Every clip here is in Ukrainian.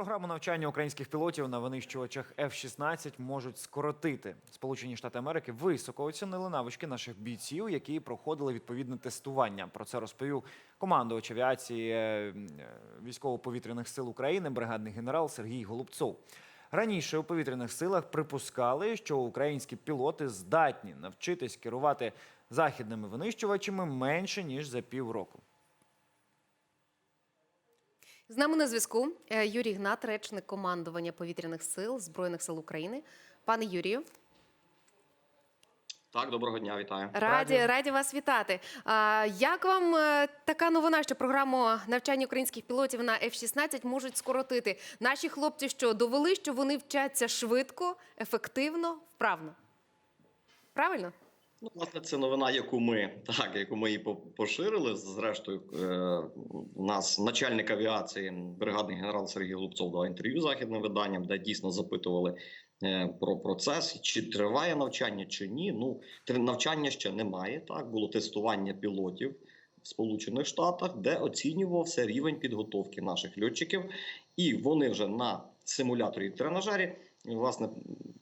Програму навчання українських пілотів на винищувачах F-16 можуть скоротити. Сполучені Штати Америки високо оцінили навички наших бійців, які проходили відповідне тестування. Про це розповів командувач авіації е, військово-повітряних сил України, бригадний генерал Сергій Голубцов. Раніше у повітряних силах припускали, що українські пілоти здатні навчитись керувати західними винищувачами менше ніж за півроку. З нами на зв'язку е, Юрій Гнат, речник командування повітряних сил Збройних сил України. Пане Юрію, Так, доброго дня, вітаю. раді, Раді. раді вас вітати. А, як вам е, така новина, що програму навчання українських пілотів на F-16 можуть скоротити? Наші хлопці що довели, що вони вчаться швидко, ефективно, вправно? Правильно? Ну, власне, це новина, яку ми так, яку ми і по- поширили. Зрештою, е, у нас начальник авіації, бригадний генерал Сергій Голубцов дав інтерв'ю західним виданням, де дійсно запитували е, про процес, чи триває навчання, чи ні. Ну, навчання ще немає. Так було тестування пілотів в Сполучених Штатах, де оцінювався рівень підготовки наших льотчиків, і вони вже на симуляторі тренажері. Власне,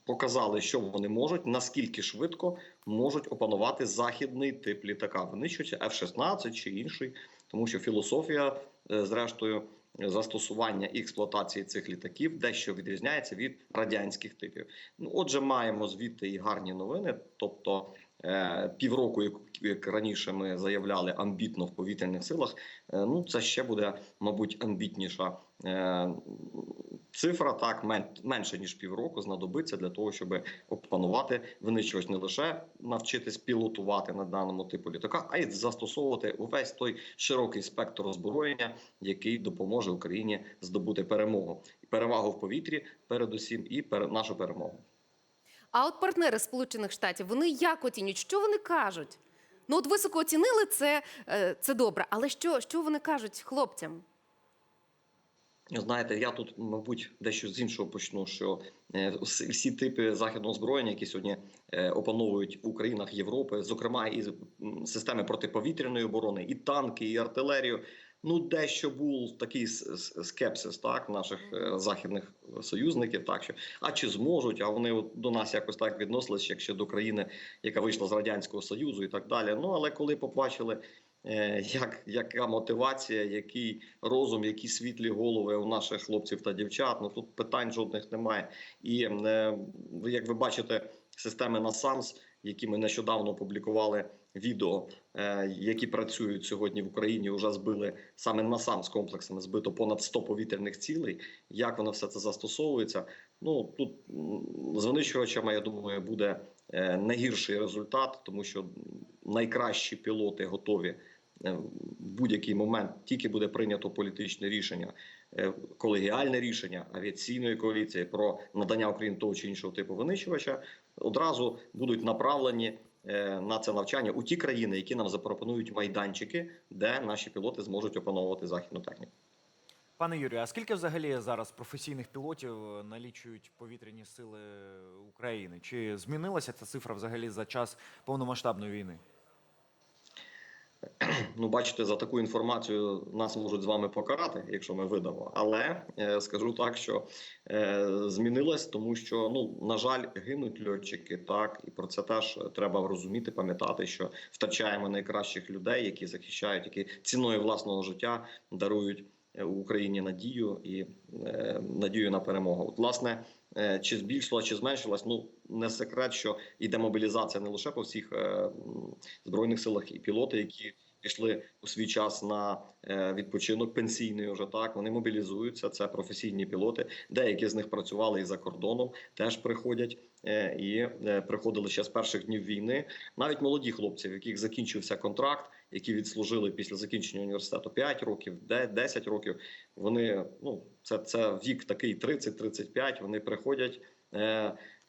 показали, що вони можуть, наскільки швидко можуть опанувати західний тип літака, Винищується F-16 чи інший, тому що філософія, е, зрештою, застосування і експлуатації цих літаків дещо відрізняється від радянських типів. Ну, отже, маємо звідти і гарні новини. Тобто півроку, як, раніше ми заявляли, амбітно в повітряних силах. е, ну це ще буде, мабуть, амбітніша. Е, Цифра так мен, менше ніж півроку знадобиться для того, щоб опанувати винищувач не лише навчитись пілотувати на даному типу літака, а й застосовувати увесь той широкий спектр озброєння, який допоможе Україні здобути перемогу, перевагу в повітрі, передусім, і нашу перемогу. А от партнери Сполучених Штатів вони як оцінюють? Що вони кажуть? Ну, от високо оцінили це, е, це добре, але що, що вони кажуть хлопцям? Знаєте, я тут, мабуть, дещо з іншого почну. Що е, всі типи західного озброєння, які сьогодні е, опановують в Українах Європи, зокрема і системи протиповітряної оборони, і танки, і артилерію. Ну, дещо був такий скепсис, так наших е, західних союзників, так що а чи зможуть? А вони от до нас якось так відносились, як ще до країни, яка вийшла з радянського союзу, і так далі. Ну але коли побачили. е, Як яка мотивація, який розум, які світлі голови у наших хлопців та дівчат? Ну тут питань жодних немає. І е, як ви бачите, системи NASAMS, які ми нещодавно опублікували відео, е, які працюють сьогодні в Україні, вже збили саме NASAMS комплексами збито понад 100 повітряних цілей. Як воно все це застосовується? Ну тут з винищувачами, я думаю, буде е, не результат, тому що найкращі пілоти готові е, в будь-який момент тільки буде прийнято політичне рішення, колегіальне рішення авіаційної коаліції про надання Україні того чи іншого типу винищувача, одразу будуть направлені е, на це навчання у ті країни, які нам запропонують майданчики, де наші пілоти зможуть опановувати західну техніку. Пане Юрію, а скільки взагалі зараз професійних пілотів налічують повітряні сили України? Чи змінилася ця цифра взагалі за час повномасштабної війни? Ну, бачите, за таку інформацію нас можуть з вами покарати, якщо ми видамо. Але е, скажу так, що е, змінилось, тому що ну на жаль, гинуть льотчики. Так і про це теж треба розуміти, пам'ятати, що втрачаємо найкращих людей, які захищають, які ціною власного життя дарують е, Україні надію і е, надію на перемогу. От, власне, чи збільшила, чи зменшилась, ну не секрет, що йде мобілізація не лише по всіх е, збройних силах і пілоти, які пішли у свій час на е, відпочинок пенсійний. Вже так вони мобілізуються. Це професійні пілоти. Деякі з них працювали і за кордоном, теж приходять е, і е, приходили ще з перших днів війни. Навіть молоді хлопці, в яких закінчився контракт, які відслужили після закінчення університету 5 років, де- 10 років. Вони ну це, це вік такий 30-35, Вони приходять.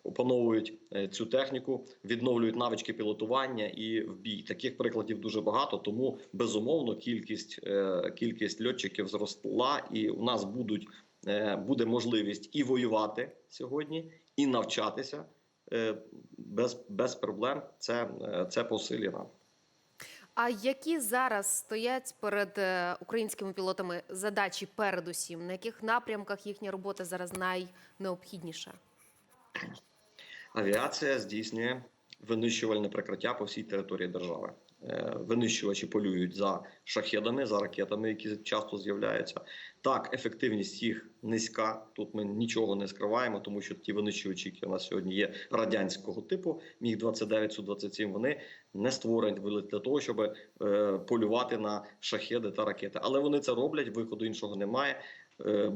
Опановують е, цю техніку, відновлюють навички пілотування і в бій. Таких прикладів дуже багато. Тому безумовно кількість е, кількість льотчиків зросла, і у нас будуть е, буде можливість і воювати сьогодні, і навчатися без, без проблем. Це, це по нам. А які зараз стоять перед українськими пілотами задачі передусім? На яких напрямках їхня робота зараз найнеобхідніша? Авіація здійснює винищувальне прикриття по всій території держави. Е, Винищувачі полюють за шахедами, за ракетами, які часто з'являються. Так, ефективність їх низька. Тут ми нічого не скриваємо, тому що ті винищувачі, які у нас сьогодні є радянського типу, міг 29 су 27 вони не створені для того, щоб е, полювати на шахеди та ракети. Але вони це роблять, виходу іншого немає. Е,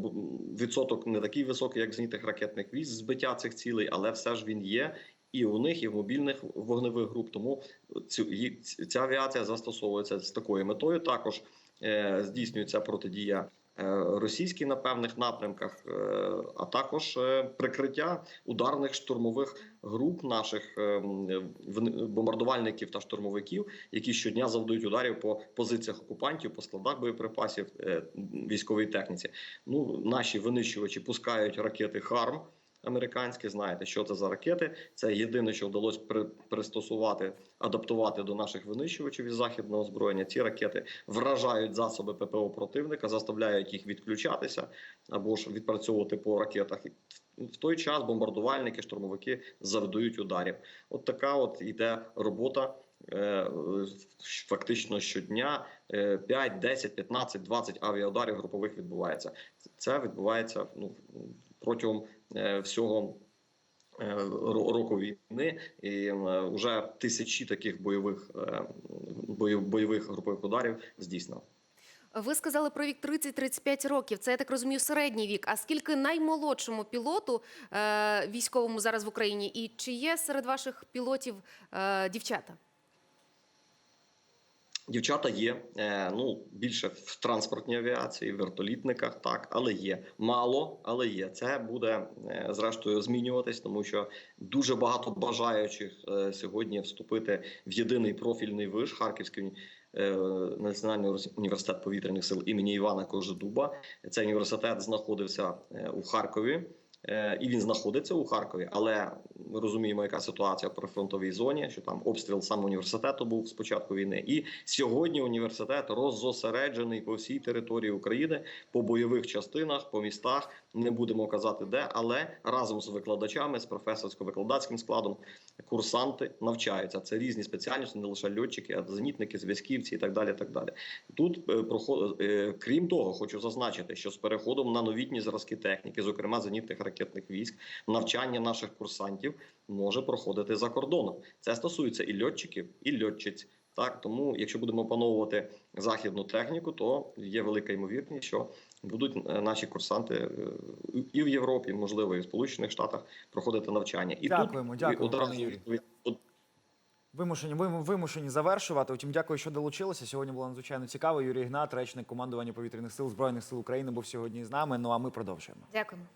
Відсоток не такий високий, як знітих ракетних військ, збиття цих цілей, але все ж він є. І у них, і в мобільних вогневих груп. Тому ця авіація застосовується з такою метою. Також е, здійснюється протидія е, російській на певних напрямках, е, а також е, прикриття ударних штурмових груп наших бомбардувальників та штурмовиків, які щодня завдають ударів по позиціях окупантів, по складах боєприпасів, військовій техніці. Ну наші винищувачі пускають ракети ХАРМ. Американські, знаєте, що це за ракети. Це єдине, що вдалося при, пристосувати, адаптувати до наших винищувачів із західного озброєння. Ці ракети вражають засоби ППО противника, заставляють їх відключатися або ж відпрацьовувати по ракетах. В той час бомбардувальники, штурмовики завдають ударів. От така от іде робота. Е, Фактично щодня е, 5, 10, 15, 20 авіаударів групових відбувається. Це відбувається ну протягом е, всього е, ро- року війни, і вже тисячі таких бойових бойових групових ударів здійснено. Ви сказали про вік 30-35 років. Це я так розумію, середній вік. А скільки наймолодшому пілоту військовому зараз в Україні? І чи є серед ваших пілотів дівчата? Дівчата є е, ну більше в транспортній авіації, в вертолітниках, так, але є мало, але є. Це буде е, зрештою змінюватись, тому що дуже багато бажаючих е, сьогодні вступити в єдиний профільний виш Харківський національний університет повітряних сил імені Івана Кожедуба. Цей університет знаходився у Харкові. Е, І він знаходиться у Харкові, але ми розуміємо, яка ситуація при фронтовій зоні, що там обстріл саме університету був з початку війни. І сьогодні університет роззосереджений по всій території України, по бойових частинах, по містах. Не будемо казати де, але разом з викладачами, з професорсько-викладацьким складом, курсанти навчаються. Це різні спеціальності, не лише льотчики, а зенітники, зв'язківці і так далі. Так далі. Тут е, проход... е, крім того, хочу зазначити, що з переходом на новітні зразки техніки, зокрема зенітних ракетних військ, навчання наших курсантів може проходити за кордоном. Це стосується і льотчиків, і льотчиць. Так, тому, якщо будемо опановувати західну техніку, то є велика ймовірність, що будуть е, наші курсанти е, і в Європі, можливо, і в Сполучених Штатах проходити навчання. І Дякуємо, тут дякуємо, одразу Вимушені, вимушені завершувати. Утім, дякую, що долучилися. Сьогодні було надзвичайно цікаво. Юрій Гнат, речник командування повітряних сил збройних сил України, був сьогодні з нами. Ну а ми продовжуємо. Дякуємо.